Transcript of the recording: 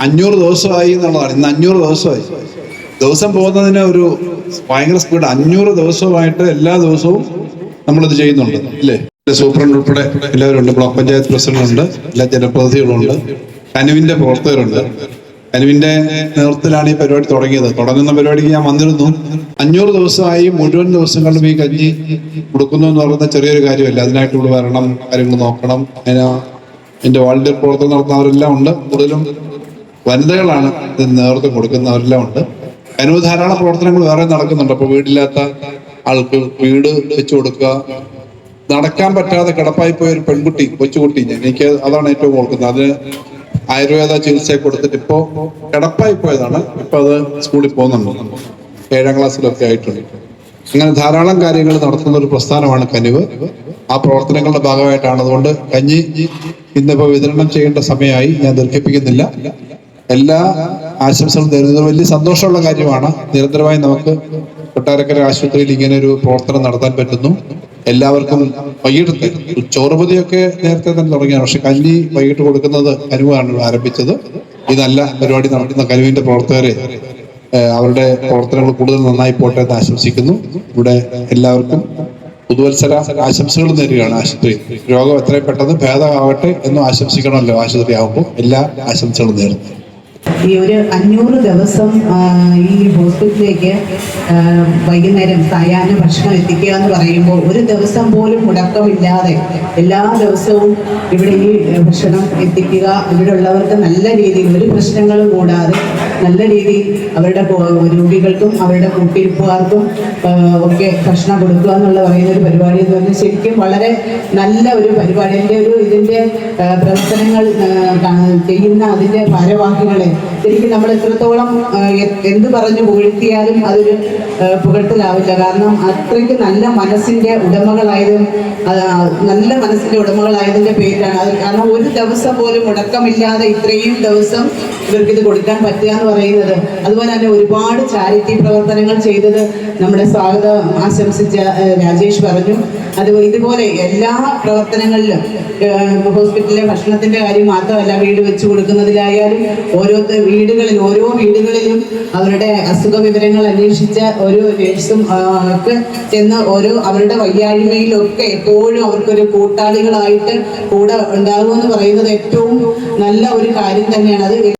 അഞ്ഞൂറ് ദിവസമായി എന്നുള്ളതാണ്. ഇന്ന് അഞ്ഞൂറ് ദിവസമായി. ദിവസം പോകുന്നതിന് ഒരു ഭയങ്കര സ്പീഡ് അഞ്ഞൂറ് ദിവസമായിട്ട് എല്ലാ ദിവസവും നമ്മളിത് ചെയ്യുന്നുണ്ട്. അല്ലേ? സൂപ്രണ്ട് ഉൾപ്പെടെ എല്ലാവരും ഉണ്ട് ബ്ലോക്ക് പഞ്ചായത്ത് പ്രസിഡന്റ് ഉണ്ട് എല്ലാ ജനപ്രതിനിധികളുണ്ട്. കനുവിന്റെ പ്രവർത്തകരുണ്ട്. കനുവിന്റെ നേതൃത്വത്തിലാണ് ഈ പരിപാടി തുടങ്ങിയത്. തുടങ്ങുന്ന പരിപാടിക്ക് ഞാൻ വന്നിരുന്നു. അഞ്ഞൂറ് ദിവസമായി മുഴുവൻ ദിവസങ്ങളിലും ഈ കഞ്ഞി കൊടുക്കുന്നു എന്ന് പറയുന്ന ചെറിയൊരു കാര്യമല്ല. അതിനായിട്ട് ഇവിടെ വരണം. കാര്യങ്ങൾ നോക്കണം. അതിന് എന്റെ വാളണ്ടിയർ പ്രവർത്തനം നടത്തുന്നവരെല്ലാം ഉണ്ട്. കൂടുതലും വനിതകളാണ് ഇതിന് നേതൃത്വം കൊടുക്കുന്നവരെല്ലാം ഉണ്ട്. അതിനോട് ധാരാളം പ്രവർത്തനങ്ങൾ വേറെ നടക്കുന്നുണ്ട്. അപ്പോൾ വീടില്ലാത്ത ആൾക്ക് വീട് വെച്ചു കൊടുക്കുക. നടക്കാൻ പറ്റാതെ കിടപ്പായി പോയ ഒരു പെൺകുട്ടി കൊച്ചുകുട്ടി എനിക്ക് അതാണ് ഏറ്റവും ഓർക്കുന്നത്. അതിന് ആയുർവേദ ചികിത്സ കൊടുത്തിട്ട് ഇപ്പോ കിടപ്പായി പോയതാണ്. ഇപ്പൊ അത് സ്കൂളിൽ പോകുന്നുണ്ട്. ഏഴാം ക്ലാസ്സിലൊക്കെ ആയിട്ടുണ്ട്. അങ്ങനെ ധാരാളം കാര്യങ്ങൾ നടത്തുന്ന ഒരു പ്രസ്ഥാനമാണ് കനിവ്. ആ പ്രവർത്തനങ്ങളുടെ ഭാഗമായിട്ടാണ്. അതുകൊണ്ട് കഞ്ഞി ഇന്നിപ്പോ വിതരണം ചെയ്യേണ്ട സമയമായി. ഞാൻ ദീർഘിപ്പിക്കുന്നില്ല. എല്ലാ ആശംസകളും നേരുന്നത് വലിയ സന്തോഷമുള്ള കാര്യമാണ്. നിരന്തരമായി നമുക്ക് കൊട്ടാരക്കര ആശുപത്രിയിൽ ഇങ്ങനെ ഒരു പ്രവർത്തനം നടത്താൻ പറ്റുന്നു. എല്ലാവർക്കും വൈകിട്ട് ചോറുപതിയൊക്കെ നേരത്തെ തന്നെ തുടങ്ങിയാണ്. പക്ഷെ കല്ലി വൈകിട്ട് കൊടുക്കുന്നത് കനുവാണ് ആരംഭിച്ചത്. ഇതല്ല പരിപാടി നടത്തുന്ന കനുവിന്റെ പ്രവർത്തകരെ അവരുടെ പ്രവർത്തനങ്ങൾ കൂടുതൽ നന്നായി പോട്ടെ എന്ന് ആശംസിക്കുന്നു. ഇവിടെ എല്ലാവർക്കും പുതുവത്സര ആശംസകൾ നേരുകയാണ് ആശുപത്രി. രോഗം എത്രയും പെട്ടെന്ന് ഭേദമാവട്ടെ എന്നും ആശംസിക്കണമല്ലോ ആശുപത്രി ആകുമ്പോൾ എല്ലാ ആശംസകളും നേരുന്നു. ഈ ഒരു അഞ്ഞൂറ് ദിവസം ഈ ഹോസ്പിറ്റലിലേക്ക് വൈകുന്നേരം സായാഹ്ന ഭക്ഷണം എത്തിക്കുക എന്ന് പറയുമ്പോൾ ഒരു ദിവസം പോലും മുടക്കമില്ലാതെ എല്ലാ ദിവസവും ഇവിടെ ഈ ഭക്ഷണം എത്തിക്കുക ഇവിടെ ഉള്ളവർക്ക് നല്ല രീതിയിൽ ഒരു പ്രശ്നങ്ങളും കൂടാതെ നല്ല രീതിയിൽ അവരുടെ രോഗികൾക്കും അവരുടെ കൂട്ടിരിപ്പുകാർക്കും ഒക്കെ ഭക്ഷണം കൊടുക്കുക എന്നുള്ള പറയുന്ന ഒരു പരിപാടി എന്ന് പറഞ്ഞാൽ ശരിക്കും വളരെ നല്ല ഒരു പരിപാടി. എന്റെ ഒരു ഇതിന്റെ പ്രവർത്തനങ്ങൾ ചെയ്യുന്ന അതിന്റെ ഭാരവാഹികളെ ശരിക്കും നമ്മൾ എത്രത്തോളം എന്ത് പറഞ്ഞു പുകഴ്ത്തിയാലും അതൊരു പുകഴ്ത്തലാവില്ല. കാരണം അത്രയ്ക്ക് നല്ല മനസ്സിന്റെ ഉടമകളായതും നല്ല മനസ്സിന്റെ ഉടമകളായതിന്റെ പേരിലാണ്. അത് കാരണം ഒരു ദിവസം പോലും മുടക്കമില്ലാതെ ഇത്രയും ദിവസം ഇവർക്ക് ഇത് കൊടുക്കാൻ പറ്റുക എന്ന് പറയുന്നത്. അതുപോലെ തന്നെ ഒരുപാട് ചാരിറ്റി പ്രവർത്തനങ്ങൾ ചെയ്തത് നമ്മുടെ സ്വാഗതം ആശംസിച്ച രാജേഷ് പറഞ്ഞു. അത് ഇതുപോലെ എല്ലാ പ്രവർത്തനങ്ങളിലും ഹോസ്പിറ്റലിലെ ഭക്ഷണത്തിന്റെ കാര്യം മാത്രമല്ല വീട് വെച്ചു കൊടുക്കുന്നതിലായാലും ഓരോ വീടുകളിൽ ഓരോ വീടുകളിലും അവരുടെ അസുഖ വിവരങ്ങൾ അന്വേഷിച്ച ഓരോ നേഴ്സും ഒക്കെ ചെന്ന് ഓരോ അവരുടെ വയ്യായ്മയിലൊക്കെ എപ്പോഴും അവർക്കൊരു കൂട്ടാളികളായിട്ട് കൂടെ ഉണ്ടാകുമെന്ന് പറയുന്നത് ഏറ്റവും നല്ല ഒരു കാര്യം തന്നെയാണ്. അത്